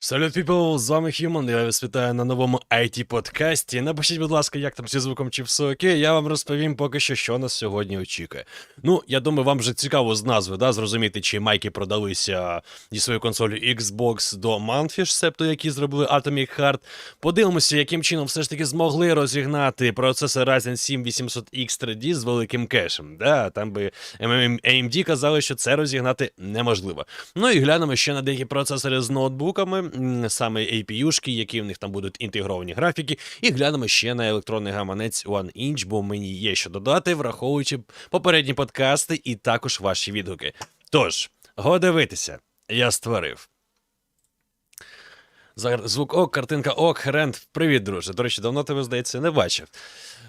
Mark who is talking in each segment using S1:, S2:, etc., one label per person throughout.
S1: Салют, people, з вами Human, я вас вітаю на новому it подкасті Напишіть, будь ласка, як там зі звуком чи все окей, я вам розповім поки що, що нас сьогодні очікує. Ну, я думаю, вам вже цікаво з назви, да, зрозуміти, чи майки продалися зі своєю консолью Xbox до Manfish, себто які зробили Atomic Heart. Подивимося, яким чином все ж таки змогли розігнати процесор Ryzen 7 800X 3D з великим кешем. Да, там би AMD казали, що це розігнати неможливо. Ну і глянемо ще на деякі процесори з ноутбуками, саме APU-шки, які в них там будуть інтегровані графіки, і глянемо ще на електронний гаманець One Inch, бо мені є що додати, враховуючи попередні подкасти і також ваші відгуки. Тож, го дивитися, я створив. Звук ок, картинка ок, Рент. Привіт, друже. До речі, давно тебе, здається, не бачив.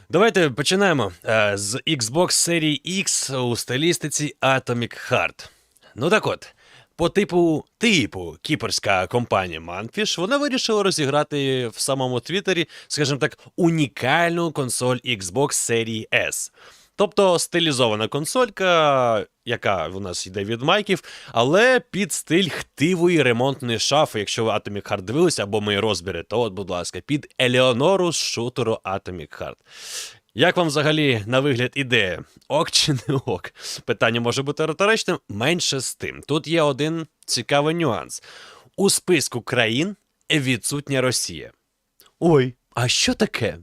S1: Давайте починаємо е, з Xbox серії X у стилістиці Atomic Heart. Ну так от, по типу типу кіперська компанія Manfish, вона вирішила розіграти в самому Твіттері, скажімо так, унікальну консоль Xbox серії S. Тобто стилізована консолька, яка в нас йде від майків, але під стиль хтивої ремонтної шафи. Якщо ви Atomic Heart дивилися або мої розбіри, то от, будь ласка, під Елеонору з шутеру Atomic Heart. Як вам взагалі на вигляд ідея? Ок чи не ок? Питання може бути риторичним, менше з тим. Тут є один цікавий нюанс. У списку країн відсутня Росія. Ой, а що таке?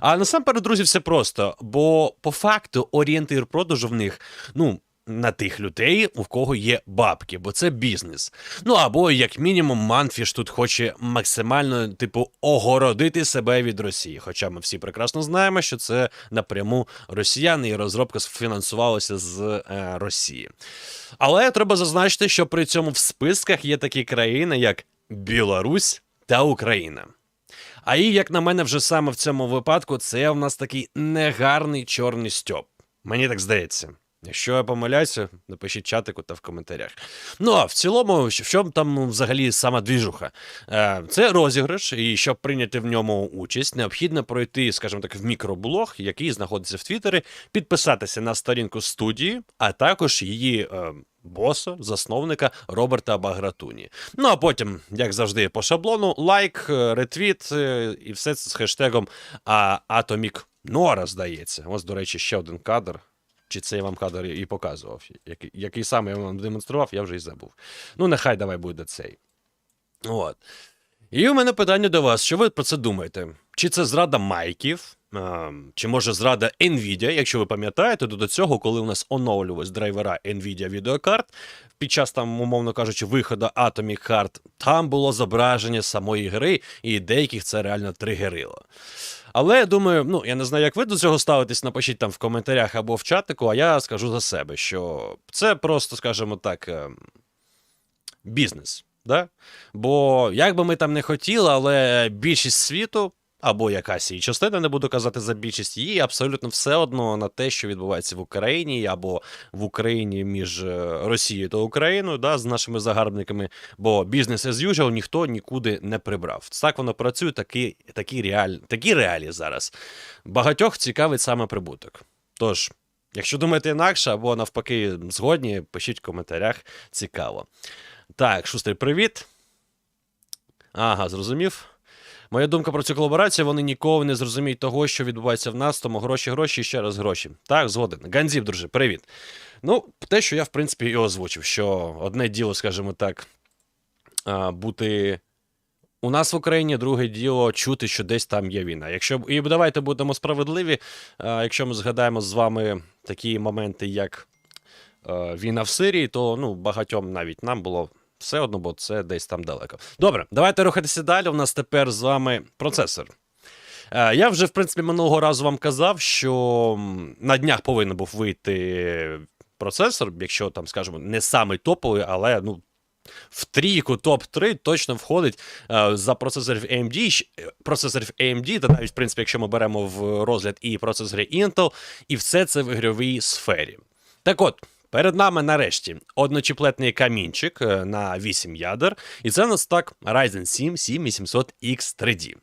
S1: А насамперед, друзі, все просто, бо по факту орієнтир продажу в них, ну. На тих людей, у кого є бабки, бо це бізнес. Ну або, як мінімум, Манфіш тут хоче максимально, типу, огородити себе від Росії. Хоча ми всі прекрасно знаємо, що це напряму росіяни, і розробка фінансувалася з е, Росії. Але треба зазначити, що при цьому в списках є такі країни, як Білорусь та Україна. А і, як на мене, вже саме в цьому випадку це в нас такий негарний чорний стьоп. Мені так здається. Якщо я помиляюся, напишіть чатику та в коментарях. Ну а в цілому, в чому там взагалі сама двіжуха? Е, Це розіграш, і щоб прийняти в ньому участь, необхідно пройти, скажімо так, в мікроблог, який знаходиться в Твіттері, підписатися на сторінку студії, а також її. е, Боса, засновника Роберта Багратуні. Ну а потім, як завжди, по шаблону, лайк, е, ретвіт і все це з хештегом а, Atomic Nora, здається. Ось, до речі, ще один кадр. Чи це я вам кадр і показував? Який, який саме я вам демонстрував, я вже і забув. Ну, нехай давай буде цей. От. І у мене питання до вас: що ви про це думаєте? Чи це зрада майків? Чи може зрада Nvidia, якщо ви пам'ятаєте, то до цього, коли у нас оновлювались драйвера Nvidia відеокарт, під час там, умовно кажучи, виходу Atomic Heart, там було зображення самої гри, і деяких це реально тригерило. Але я думаю, ну я не знаю, як ви до цього ставитесь, напишіть там в коментарях або в чатику, а я скажу за себе, що це просто, скажімо так, ем, бізнес. Да? Бо як би ми там не хотіли, але більшість світу, або якась її частина, не буду казати за більшість, їй абсолютно все одно на те, що відбувається в Україні, або в Україні між е, Росією та Україною, да, з нашими загарбниками. Бо бізнес as usual ніхто нікуди не прибрав. Так воно працює, такі, такі, реаль, такі реалії зараз. Багатьох цікавить саме прибуток. Тож. Якщо думаєте інакше, або навпаки згодні, пишіть в коментарях, цікаво. Так, шустрий, привіт. Ага, зрозумів. Моя думка про цю колаборацію, вони ніколи не зрозуміють того, що відбувається в нас, тому гроші, гроші і ще раз гроші. Так, згоден. Ганзів, друже, привіт. Ну, те, що я, в принципі, і озвучив, що одне діло, скажімо так, бути у нас в Україні, друге діло чути, що десь там є війна. Якщо і давайте будемо справедливі, якщо ми згадаємо з вами такі моменти, як війна в Сирії, то ну, багатьом навіть нам було все одно, бо це десь там далеко. Добре, давайте рухатися далі. У нас тепер з вами процесор. Е, Я вже, в принципі, минулого разу вам казав, що на днях повинен був вийти процесор, якщо там, скажімо, не самий топовий, але ну. В трійку топ-3 точно входить е, за процесорів AMD, е, процесорів AMD, та навіть, в принципі, якщо ми беремо в розгляд і процесори Intel, і все це в ігровій сфері. Так от, перед нами нарешті одночіплетний камінчик е, на 8 ядер, і це у нас так Ryzen 7 7800X 3D.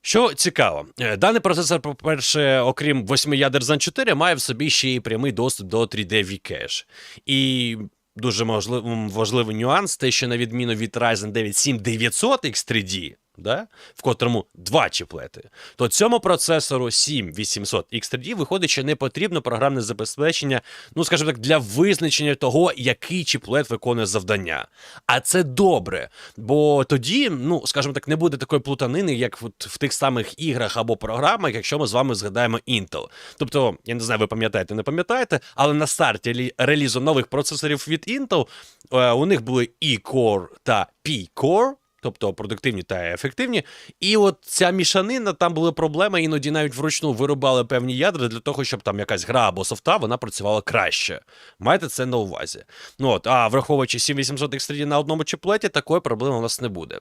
S1: Що цікаво, е, даний процесор, по-перше, окрім 8 ядер Zen 4, має в собі ще й прямий доступ до 3D V-Cache. І дуже можлив- важливий нюанс, те, що на відміну від Ryzen 9 7900 X3D, да, в котрому два чіплети, то цьому процесору 7800 X3D виходить, що не потрібно програмне забезпечення, ну скажімо так, для визначення того, який чіплет виконує завдання. А це добре, бо тоді, ну скажімо так, не буде такої плутанини, як от в тих самих іграх або програмах, якщо ми з вами згадаємо Intel. Тобто, я не знаю, ви пам'ятаєте, не пам'ятаєте, але на старті релізу нових процесорів від Intel е, у них були E-Core та P-Core. Тобто продуктивні та ефективні. І от ця мішанина, там були проблеми, іноді навіть вручну вирубали певні ядра для того, щоб там якась гра або софта вона працювала краще. Майте це на увазі. Ну от, а враховуючи 7800 X3D на одному чіплеті, такої проблеми у нас не буде.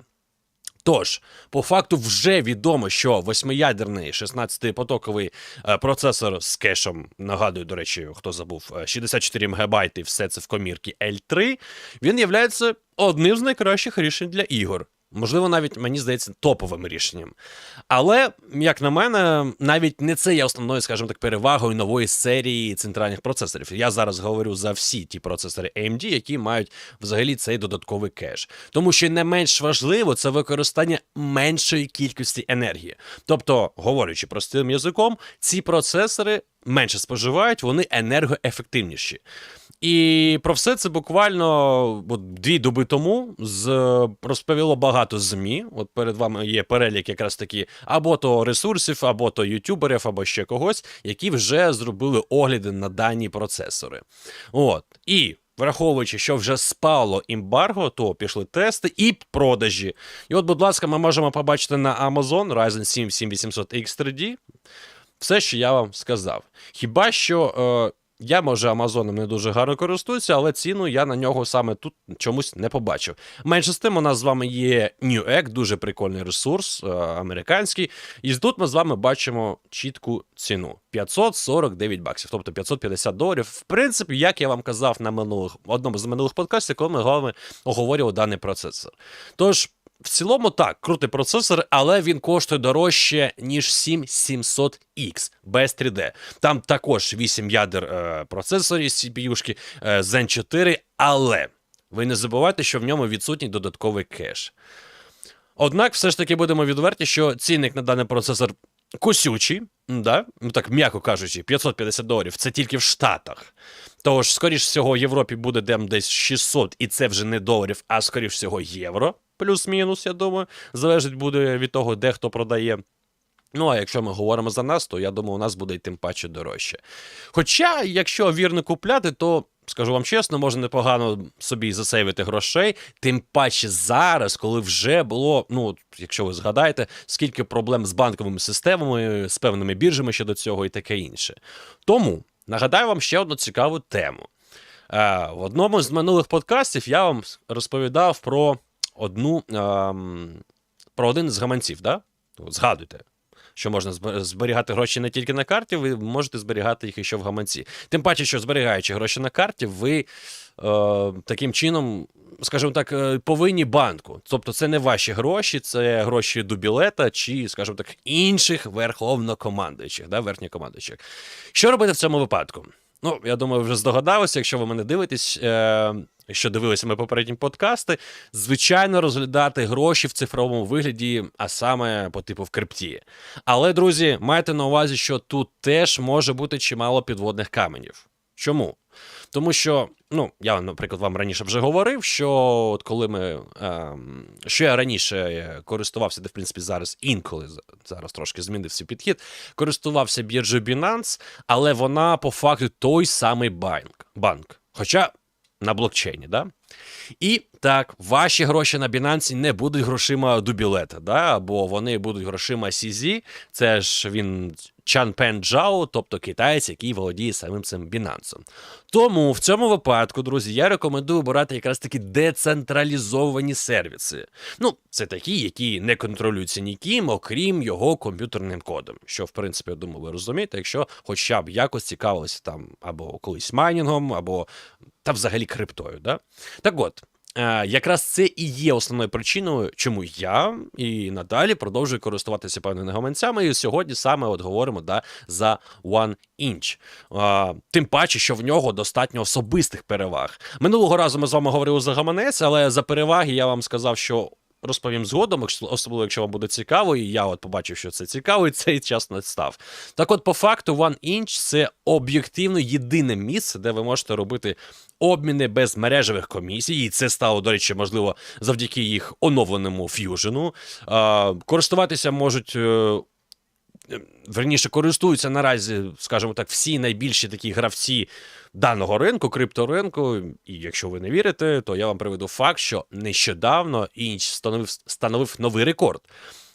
S1: Тож, по факту вже відомо, що восьмиядерний 16-потоковий е, процесор з кешем, нагадую, до речі, хто забув, е, 64 МБ, і все це в комірці L3, він є одним з найкращих рішень для ігор. Можливо, навіть мені здається топовим рішенням. Але, як на мене, навіть не це є основною, скажімо так, перевагою нової серії центральних процесорів. Я зараз говорю за всі ті процесори AMD, які мають взагалі цей додатковий кеш. Тому що не менш важливо це використання меншої кількості енергії. Тобто, говорячи простим язиком, ці процесори менше споживають, вони енергоефективніші. І про все це буквально от, дві доби тому з, розповіло багато ЗМІ. От перед вами є перелік якраз таки або то ресурсів, або то ютуберів, або ще когось, які вже зробили огляди на дані процесори. От. І враховуючи, що вже спало ембарго, то пішли тести і продажі. І от, будь ласка, ми можемо побачити на Amazon Ryzen 7 7800 X3D. Все, що я вам сказав. Хіба що. Е, я, може, Амазоном не дуже гарно користуюся, але ціну я на нього саме тут чомусь не побачив. Менше з тим, у нас з вами є Newegg, дуже прикольний ресурс, е, американський. І тут ми з вами бачимо чітку ціну: 549 баксів, тобто 550 доларів. В принципі, як я вам казав на минулих одному з минулих подкастів, коли ми вами оговорювали даний процесор. Тож. В цілому так, крутий процесор, але він коштує дорожче, ніж 7700X без 3D. Там також 8 ядер е, процесорів CPU-шки е, Zen 4, але ви не забувайте, що в ньому відсутній додатковий кеш. Однак, все ж таки будемо відверті, що цінник на даний процесор косючий, да? ну так м'яко кажучи, 550 доларів це тільки в Штатах. Тож, скоріш всього, в Європі буде десь 600, і це вже не доларів, а скоріш всього євро. Плюс-мінус, я думаю, залежить буде від того, де хто продає. Ну, а якщо ми говоримо за нас, то я думаю, у нас буде й тим паче дорожче. Хоча, якщо вірно купляти, то скажу вам чесно, можна непогано собі засейвити грошей. Тим паче зараз, коли вже було, ну якщо ви згадаєте, скільки проблем з банковими системами, з певними біржами щодо цього і таке інше. Тому нагадаю вам ще одну цікаву тему. Е, в одному з минулих подкастів я вам розповідав про одну ем, про один з гаманців, да? Згадуйте, що можна зберігати гроші не тільки на карті, ви можете зберігати їх і ще в гаманці. Тим паче, що зберігаючи гроші на карті, ви е, таким чином, скажімо так, е, повинні банку. Тобто це не ваші гроші, це гроші дубілета чи, скажімо так, інших верховнокомандуючих, да, верхньокомандуючих. Що робити в цьому випадку? Ну, я думаю, вже здогадалися, якщо ви мене дивитесь, е, що дивилися ми попередні подкасти, звичайно, розглядати гроші в цифровому вигляді, а саме по типу в крипті. Але, друзі, майте на увазі, що тут теж може бути чимало підводних каменів. Чому? Тому що, ну, я, наприклад, вам раніше вже говорив, що от коли ми. Ем, що я раніше е, користувався, де, в принципі, зараз інколи зараз трошки змінився підхід, користувався біржею Binance, але вона по факту той самий банк. банк. Хоча на блокчейні, да? І так, ваші гроші на Binance не будуть грошима Дубілета, да? або вони будуть грошима CZ, це ж він Чан Пен Джао, тобто китаєць, який володіє самим цим Binance. Тому в цьому випадку, друзі, я рекомендую обирати якраз такі децентралізовані сервіси. Ну, це такі, які не контролюються ніким, окрім його комп'ютерним кодом. Що, в принципі, я думаю, ви розумієте, якщо хоча б якось цікавилися там або колись майнінгом, або та взагалі криптою. Да? Так от. Е, якраз це і є основною причиною, чому я і надалі продовжую користуватися певними гаманцями. І сьогодні саме от говоримо да, за One Inch. Е, тим паче, що в нього достатньо особистих переваг. Минулого разу ми з вами говорили за гаманець, але за переваги я вам сказав, що. Розповім згодом, особливо, якщо вам буде цікаво, і я от побачив, що це цікаво, і цей час настав. Так от, по факту, One Inch це об'єктивно єдине місце, де ви можете робити обміни без мережевих комісій. І це стало, до речі, можливо, завдяки їх оновленому ф'южену. Користуватися можуть. Е, Верніше користуються наразі, скажімо так, всі найбільші такі гравці даного ринку, крипторинку. І якщо ви не вірите, то я вам приведу факт, що нещодавно Інч встановив, встановив новий рекорд.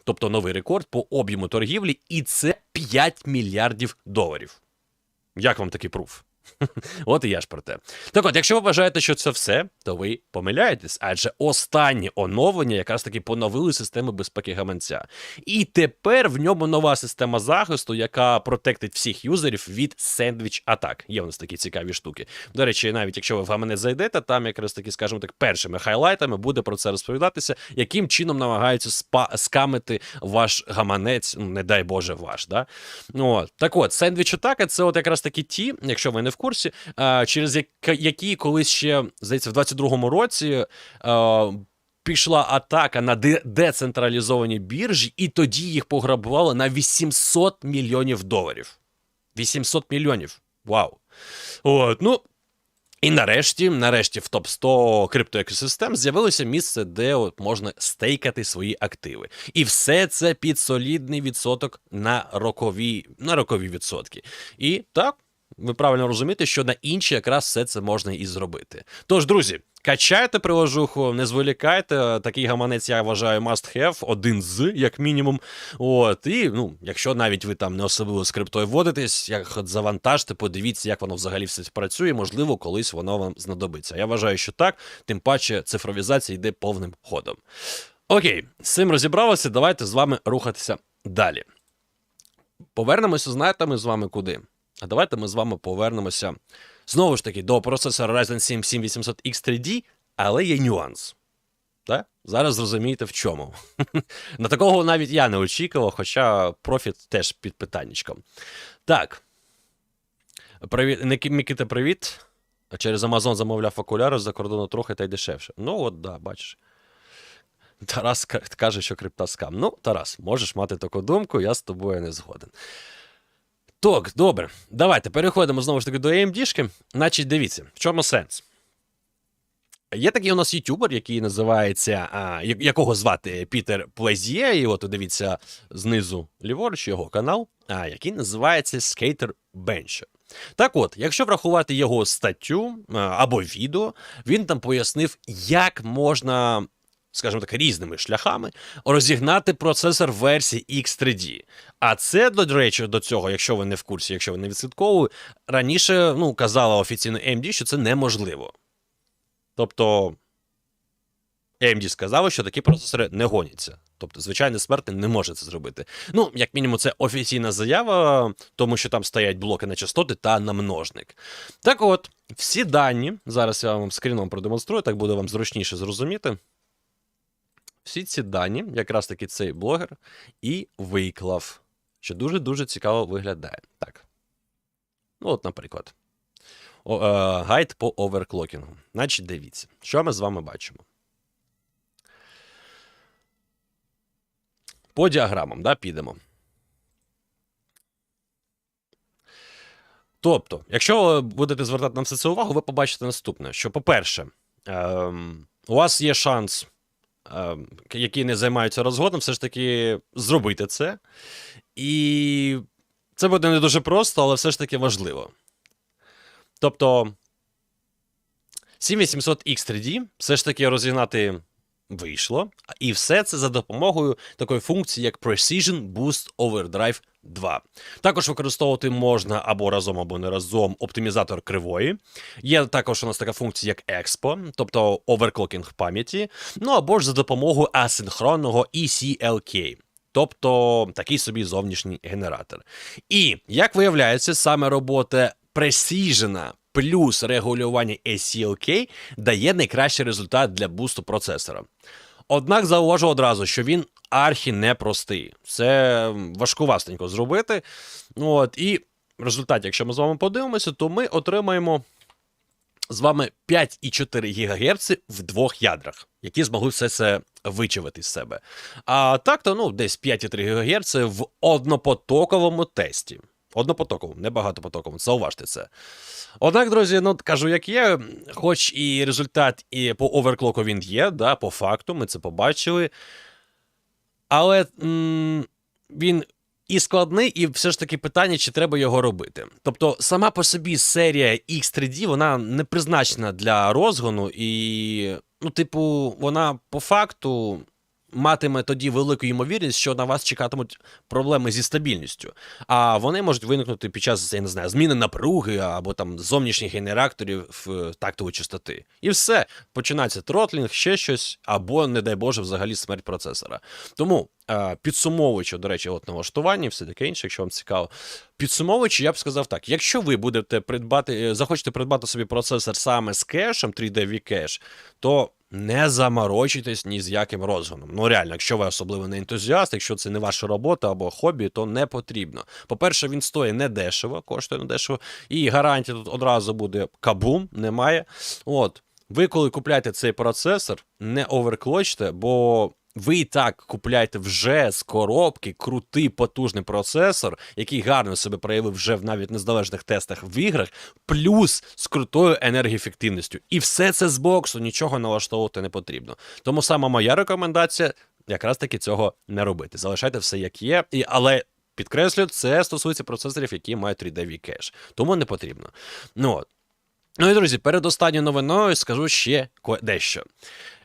S1: Тобто новий рекорд по об'єму торгівлі, і це 5 мільярдів доларів. Як вам такий пруф? От і я ж про те. Так от, якщо ви вважаєте, що це все, то ви помиляєтесь, адже останнє оновлення якраз таки поновили систему безпеки гаманця. І тепер в ньому нова система захисту, яка протектить всіх юзерів від сендвіч атак. Є у нас такі цікаві штуки. До речі, навіть якщо ви в гаманець зайдете, там якраз таки, скажімо так, першими хайлайтами буде про це розповідатися, яким чином намагаються спа скамити ваш гаманець, ну не дай Боже, ваш. Да? Ну, От. Так от, сендвіч атака це от якраз такі ті, якщо ви не в курсі, а, через які колись ще, здається, в 22-му році. а, Пішла атака на де- децентралізовані біржі, і тоді їх пограбували на 800 мільйонів доларів. 800 мільйонів. Вау. От, ну, і нарешті, нарешті, в топ 100 криптоекосистем з'явилося місце, де от можна стейкати свої активи. І все це під солідний відсоток на рокові, на рокові відсотки. І так, ви правильно розумієте, що на інші якраз все це можна і зробити. Тож, друзі. Качайте приложуху, не зволікайте. Такий гаманець, я вважаю, must have, один з, як мінімум. От, і ну, якщо навіть ви там не особливо з криптою вводитесь, як завантажте, подивіться, як воно взагалі все працює. Можливо, колись воно вам знадобиться. Я вважаю, що так, тим паче цифровізація йде повним ходом. Окей, з цим розібралися. Давайте з вами рухатися далі. Повернемося, знаєте, ми з вами куди? А давайте ми з вами повернемося знову ж таки до процесора Ryzen 7 7800X3D, але є нюанс. Так? Зараз зрозумієте в чому. На такого навіть я не очікував, хоча профіт теж під питаннячком. Так. Привіт, Микита, привіт. Через Amazon замовляв окуляри за кордону трохи та й дешевше. Ну, от, да, бачиш. Тарас каже, що крипта скам. Ну, Тарас, можеш мати таку думку, я з тобою не згоден. Так, добре. Давайте переходимо знову ж таки до AMD-шки. Значить, дивіться, в чому сенс? Є такий у нас ютубер, який називається, а, якого звати Пітер Плезіє, і от дивіться знизу ліворуч його канал, а, який називається Skater Bench. Так от, якщо врахувати його статтю або відео, він там пояснив, як можна, скажімо так, різними шляхами розігнати процесор версії X3D. А це, до речі, до цього, якщо ви не в курсі, якщо ви не відслідковуєте, раніше ну, казала офіційно AMD, що це неможливо. Тобто AMD сказали, що такі процесори не гоняться. Тобто, звичайний смертний не може це зробити. Ну, як мінімум, це офіційна заява, тому що там стоять блоки на частоти та на множник. Так от, всі дані, зараз я вам скріном продемонструю, так буде вам зручніше зрозуміти. Всі ці дані, якраз таки цей блогер, і виклав, що дуже-дуже цікаво виглядає. Так. Ну, от, наприклад. О, е, гайд по оверклокінгу. Значить, дивіться, що ми з вами бачимо. По діаграмам, да, підемо. Тобто, якщо ви будете звертати на все це увагу, ви побачите наступне: що, по-перше, ем, у вас є шанс, які не займаються розгодом, все ж таки зробити це. І це буде не дуже просто, але все ж таки важливо. Тобто 7800X3D все ж таки розігнати вийшло, і все це за допомогою такої функції, як Precision Boost Overdrive 2. Також використовувати можна або разом, або не разом оптимізатор кривої. Є також у нас така функція, як Expo, тобто оверклокінг пам'яті, ну або ж за допомогою асинхронного ECLK. Тобто такий собі зовнішній генератор. І як виявляється, саме робота Precision плюс регулювання ACLK дає найкращий результат для бусту процесора. Однак зауважу одразу, що він архі непростий. Це важкувастенько зробити. Ну, От, і в результаті, якщо ми з вами подивимося, то ми отримаємо з вами 5,4 ГГц в двох ядрах, які змогли все це вичавити з себе. А так то ну, десь 5,3 ГГц в однопотоковому тесті. Однопотоковому, не багатопотоковому, зауважте це. Однак, друзі, ну кажу, як є, хоч і результат і по оверклоку він є, да, по факту, ми це побачили. Але м- він і складний, і все ж таки питання, чи треба його робити. Тобто, сама по собі серія X3D, вона не призначена для розгону, і, ну, типу, вона по факту. Матиме тоді велику ймовірність, що на вас чекатимуть проблеми зі стабільністю. А вони можуть виникнути під час, я не знаю, зміни напруги або там зовнішніх генераторів в тактової частоти. І все. Починається тротлінг, ще щось, або, не дай Боже, взагалі смерть процесора. Тому, е, підсумовуючи, до речі, от налаштування, все таке інше, якщо вам цікаво. Підсумовуючи, я б сказав так: якщо ви будете придбати, е, захочете придбати собі процесор саме з кешем, 3D V-кеш, то не заморочуйтесь ні з яким розгоном. Ну реально, якщо ви особливо не ентузіаст, якщо це не ваша робота або хобі, то не потрібно. По-перше, він стоїть не дешево, коштує не дешево, і гарантія тут одразу буде кабум, немає. От. Ви, коли купляєте цей процесор, не оверклочте, бо ви і так купляєте вже з коробки крутий потужний процесор, який гарно себе проявив вже в навіть незалежних тестах в іграх, плюс з крутою енергоефективністю. І все це з боксу, нічого налаштовувати не потрібно. Тому саме моя рекомендація якраз таки цього не робити. Залишайте все як є, і, але. Підкреслю, це стосується процесорів, які мають 3D кеш. Тому не потрібно. Ну. Ну і друзі, перед останньою новиною скажу ще дещо.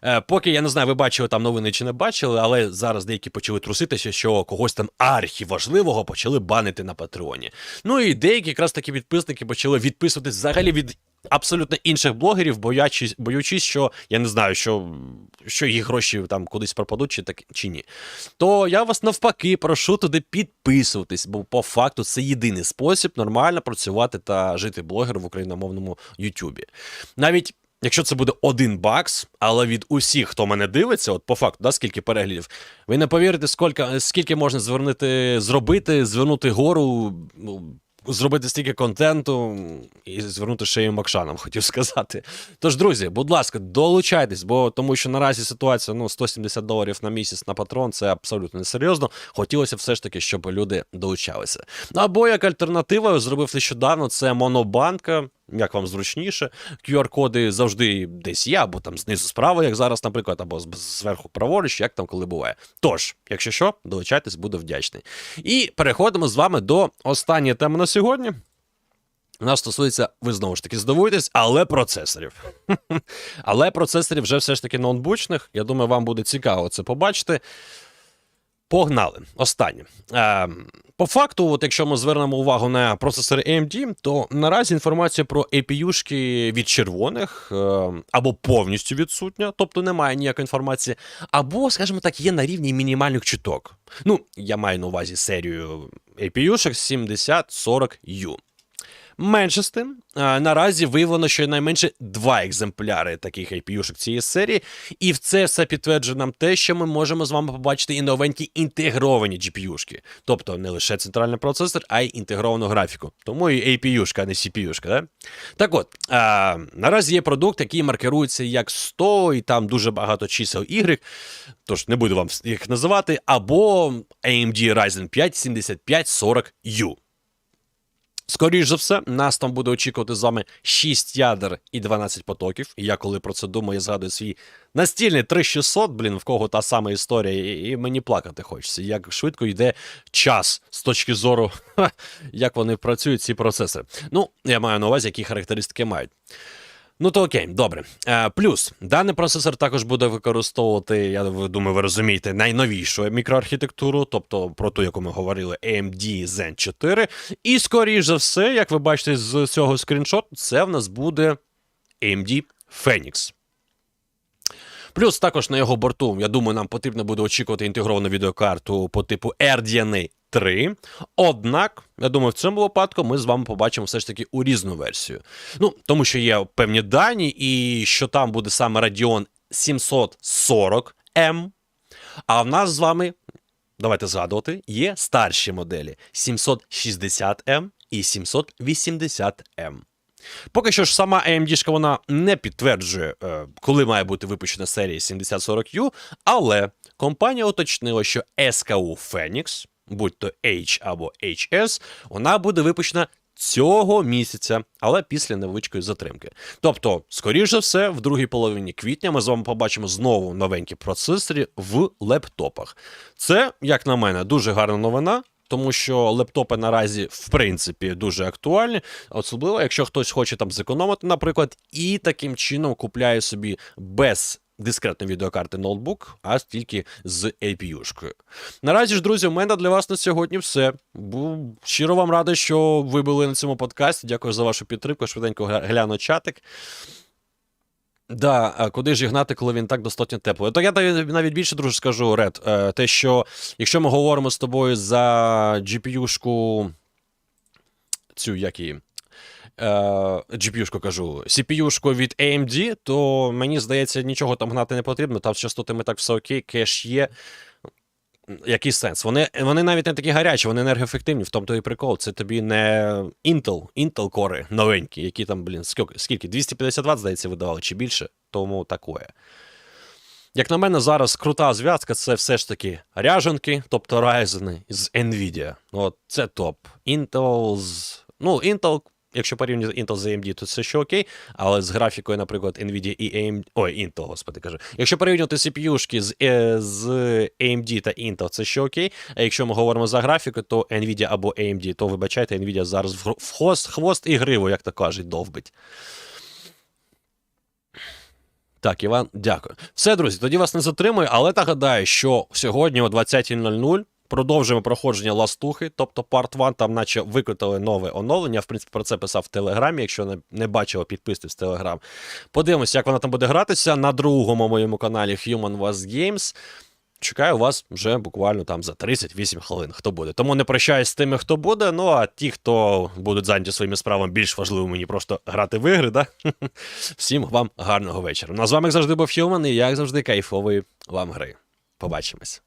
S1: Е, поки я не знаю, ви бачили там новини чи не бачили, але зараз деякі почали труситися, що когось там архіважливого почали банити на Патреоні. Ну і деякі якраз такі підписники почали відписуватись взагалі від абсолютно інших блогерів, боячись, боючись, що я не знаю, що, що їх гроші там кудись пропадуть, чи так чи ні. То я вас навпаки прошу туди підписуватись, бо по факту це єдиний спосіб нормально працювати та жити блогером в україномовному Ютубі. Навіть. Якщо це буде один бакс, але від усіх, хто мене дивиться, от по факту, да, скільки переглядів, ви не повірите, скільки, скільки можна звернути, зробити, звернути гору, ну, зробити стільки контенту і звернути шею Макшанам, хотів сказати. Тож, друзі, будь ласка, долучайтесь, бо тому що наразі ситуація ну 170 доларів на місяць на патрон це абсолютно несерйозно. Хотілося все ж таки, щоб люди долучалися. Або як альтернатива, зробив нещодавно це монобанка. Як вам зручніше, QR-коди завжди десь є, або там знизу справа, як зараз, наприклад, або зверху праворуч, як там коли буває. Тож, якщо що, долучайтесь, буду вдячний. І переходимо з вами до останньої теми на сьогодні. Вона стосується, ви знову ж таки здивуєтесь, але процесорів. але процесорів вже все ж таки ноутбучних. Я думаю, вам буде цікаво це побачити. Погнали. Останнє. Е, по факту, от якщо ми звернемо увагу на процесори AMD, то наразі інформація про APU-шки від червоних е, або повністю відсутня, тобто немає ніякої інформації, або, скажімо так, є на рівні мінімальних чуток. Ну, я маю на увазі серію APU-шок 7040U. Менше з тим, наразі виявлено, що найменше два екземпляри таких IPU-шок цієї серії, і це все підтверджує нам те, що ми можемо з вами побачити і новенькі інтегровані GPU-шки. Тобто не лише центральний процесор, а й інтегровану графіку. Тому і APU-шка, а не CPU-шка. Да? Так от, а, наразі є продукт, який маркирується як 100, і там дуже багато чисел Y, тож не буду вам їх називати, або AMD Ryzen 5 7540U. Скоріше за все, нас там буде очікувати з вами 6 ядер і 12 потоків. І я коли про це думаю, я згадую свій настільний 3600, блін, в кого та сама історія, і, мені плакати хочеться. Як швидко йде час з точки зору, як вони працюють, ці процеси. Ну, я маю на увазі, які характеристики мають. Ну то окей, добре. Е, плюс даний процесор також буде використовувати, я думаю, ви розумієте, найновішу мікроархітектуру, тобто про ту, яку ми говорили, AMD Zen 4. І скоріш за все, як ви бачите з цього скріншоту, це в нас буде AMD Phoenix. Плюс також на його борту, я думаю, нам потрібно буде очікувати інтегровану відеокарту по типу RDNA 3. Однак, я думаю, в цьому випадку ми з вами побачимо все ж таки у різну версію. Ну, тому що є певні дані, і що там буде саме Radeon 740M. А в нас з вами, давайте згадувати, є старші моделі 760M і 780M. Поки що ж сама AMD вона не підтверджує, е, коли має бути випущена серія 7040U, але компанія уточнила, що SKU Phoenix, будь то H або HS, вона буде випущена цього місяця, але після невеличкої затримки. Тобто, скоріш за все, в другій половині квітня ми з вами побачимо знову новенькі процесори в лептопах. Це, як на мене, дуже гарна новина. Тому що лептопи наразі в принципі дуже актуальні, особливо якщо хтось хоче там зекономити, наприклад, і таким чином купляє собі без дискретної відеокарти ноутбук, а тільки з APU-шкою. Наразі ж, друзі, у мене для вас на сьогодні все. Був щиро вам радий, що ви були на цьому подкасті. Дякую за вашу підтримку. Швиденько гляну чатик. Да, а куди ж їх гнати, коли він так достатньо теплий? То я навіть більше, друже, скажу, Ред, е, те, що якщо ми говоримо з тобою за GPU-шку, цю як її, GPU-шку кажу, CPU-шку від AMD, то мені здається, нічого там гнати не потрібно. Там з частотами так все окей, кеш є. Який сенс? Вони, вони навіть не такі гарячі, вони енергоефективні, в тому то і прикол. Це тобі не Intel, Intel кори новенькі, які там, блін, скільки, скільки? 250 Вт, здається, видавали чи більше, тому такое. Як на мене, зараз крута зв'язка це все ж таки ряженки, тобто Ryzen з Nvidia. От, це топ. Intel з. Ну, Intel, якщо порівнювати Intel з AMD, то це ще окей, але з графікою, наприклад, Nvidia і AMD. Ой, Intel, господи кажу. Якщо порівнювати CPU-шки з, е, з AMD та Intel, це ще окей. А якщо ми говоримо за графіку, то Nvidia або AMD, то вибачайте, Nvidia зараз в, хвост, хвост і гриву, як то кажуть, довбить. Так, Іван, дякую. Все, друзі, тоді вас не затримую, але нагадаю, що сьогодні о 20.00 продовжуємо проходження ластухи, тобто Part 1, там наче викотали нове оновлення. В принципі, про це писав в Телеграмі. Якщо не, не бачили, підписуйтесь в Телеграм. Подивимося, як вона там буде гратися на другому моєму каналі Human Was Games. Чекаю вас вже буквально там за 38 хвилин, хто буде. Тому не прощаюсь з тими, хто буде. Ну а ті, хто будуть зайняті своїми справами, більш важливо мені просто грати в ігри. Да? Всім вам гарного вечора. Ну а з вами як завжди був Human, і як завжди, кайфової вам гри. Побачимось.